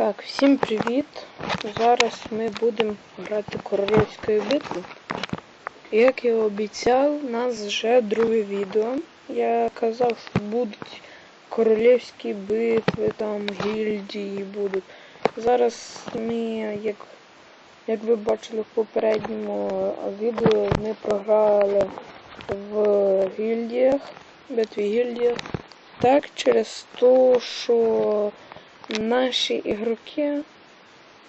Так, всім привіт! Зараз ми будемо грати королівською битву. Як я обіцяв, у нас вже друге відео. Я казав, що будуть королівські битви, там гільдії будуть. Зараз ми, як, як ви бачили в попередньому відео, ми програли в гільдіях, битві гільдіях. Так, через те, що наші ігроки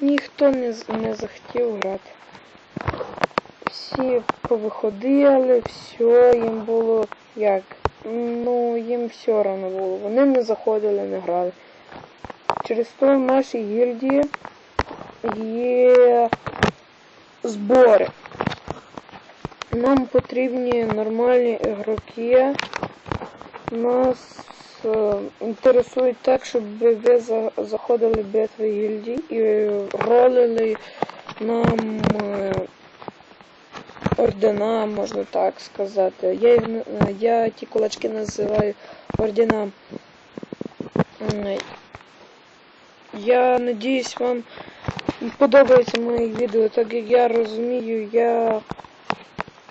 ніхто не, не захотів грати. Всі повиходили, все, їм було як. Ну, їм все одно було. Вони не заходили, не грали. Через то в нашій гільдії є збори. Нам потрібні нормальні ігроки. У Нас інтересують так, щоб ви заходили в битви гільдій і ролили нам е, ордена, можна так сказати. Я, їх, е, я ті кулачки називаю ордена. Я надіюсь, вам подобається моє відео, так як я розумію, я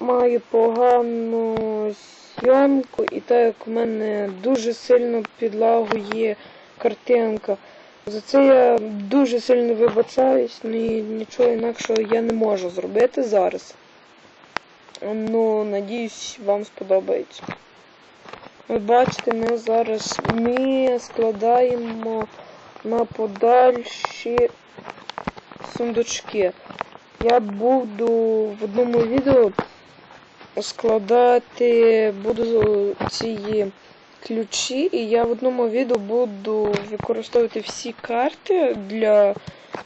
маю погану зйомку, і так як у мене дуже сильно підлагує картинка. За це я дуже сильно вибачаюсь, ну і нічого інакшого я не можу зробити зараз. Ну, надіюсь, вам сподобається. Ви бачите, ми зараз ми складаємо на подальші сундучки. Я буду в одному відео складати буду ці ключі, і я в одному відео буду використовувати всі карти для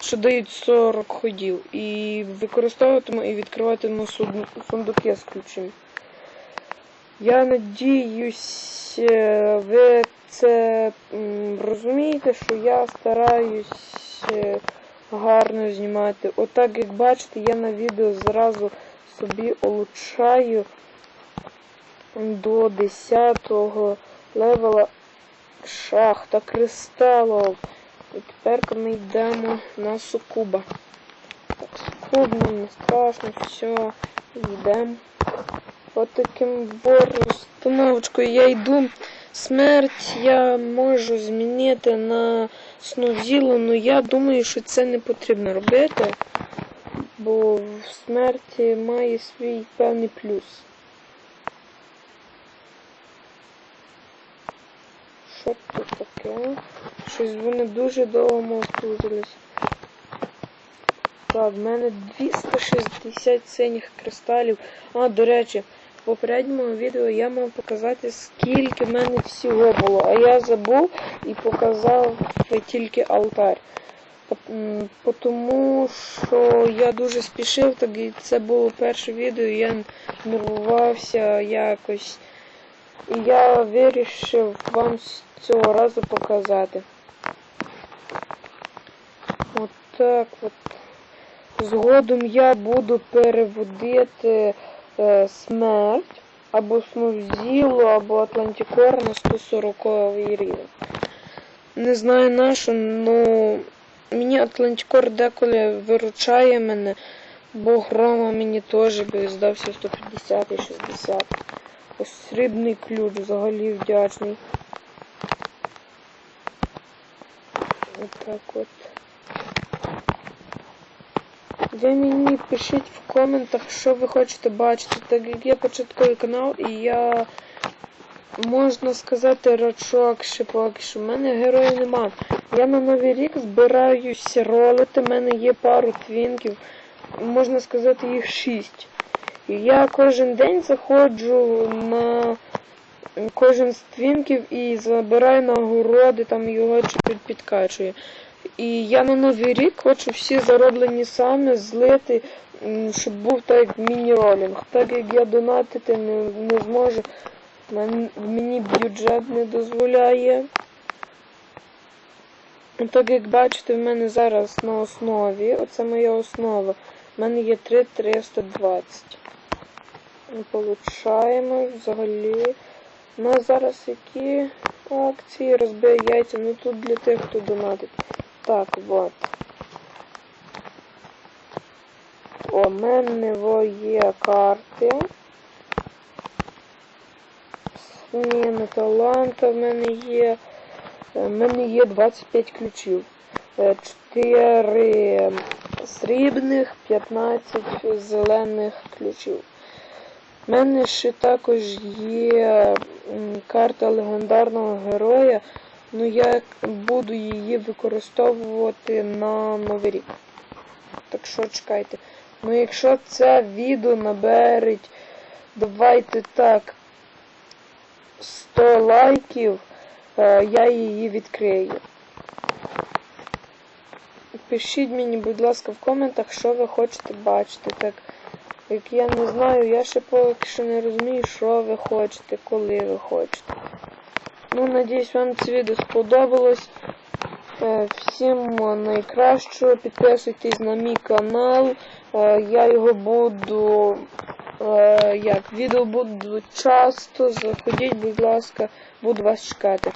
що дають 40 ходів. І використовуватиму і відкриватиму сундуки з ключами. Я надіюсь, ви це розумієте, що я стараюсь гарно знімати. Отак, як бачите, я на відео зразу собі улучшаю до 10 левела шахта кристалів. І тепер ми йдемо на сукуба. Так, сукуб не страшно, все, йдемо. От таким розстановочкою я йду. Смерть я можу змінити на снозілу, але я думаю, що це не потрібно робити, бо в смерті має свій певний плюс. Що тут таке? Щось вони дуже довго спузились. Так, в мене 260 синіх кристалів. А, до речі, в попередньому відео я мав показати, скільки в мене всього було. А я забув і показав тільки алтарь. Тому що я дуже спішив, так і це було перше відео, я нервувався якось. І я вирішив вам цього разу показати. От так от. Згодом я буду переводити е, смерть або Смовзілу, або Атлантикор на 140 рівень. Не знаю на що, але мені Атлантикор деколи виручає мене, бо грома мені теж би здався 150 і 60. Ось срібний ключ взагалі вдячний. Отак от. Ви мені пишіть в коментах, що ви хочете бачити, так як є початковий канал, і я, можна сказати, рачок ще поки що. У мене героїв нема. Я на Новий рік збираюся ролити, в мене є пару твінків, можна сказати, їх шість. І я кожен день заходжу на кожен з твінків і забираю нагороди, там його чуть підкачую. І я на Новий рік хочу всі зароблені саме злити, щоб був так міні-ролінг. Так як я донатити не, не зможу, мен- мені бюджет не дозволяє. Так як бачите, в мене зараз на основі, оце моя основа, в мене є 3,320. Ми Получаємо взагалі. У нас зараз які акції розбив яйця, ну тут для тих, хто донатить. Так, от. У мене є карти. Зміни таланта в мене є. Е, В мене є 25 ключів. 4 срібних, 15 зелених ключів. У мене ще також є карта легендарного героя. Ну я буду її використовувати на Новий рік. Так що чекайте. Ну якщо це відео наберить, давайте так, 100 лайків, е, я її відкрию. Пишіть мені, будь ласка, в коментах, що ви хочете бачити. Так як я не знаю, я ще поки що не розумію, що ви хочете, коли ви хочете. Ну, надіюсь, вам це відео сподобалось. Е, Всім найкращого. Підписуйтесь на мій канал. Е, Я його буду. Е, Як відео будуть часто. Заходіть, будь ласка, буду вас чекати.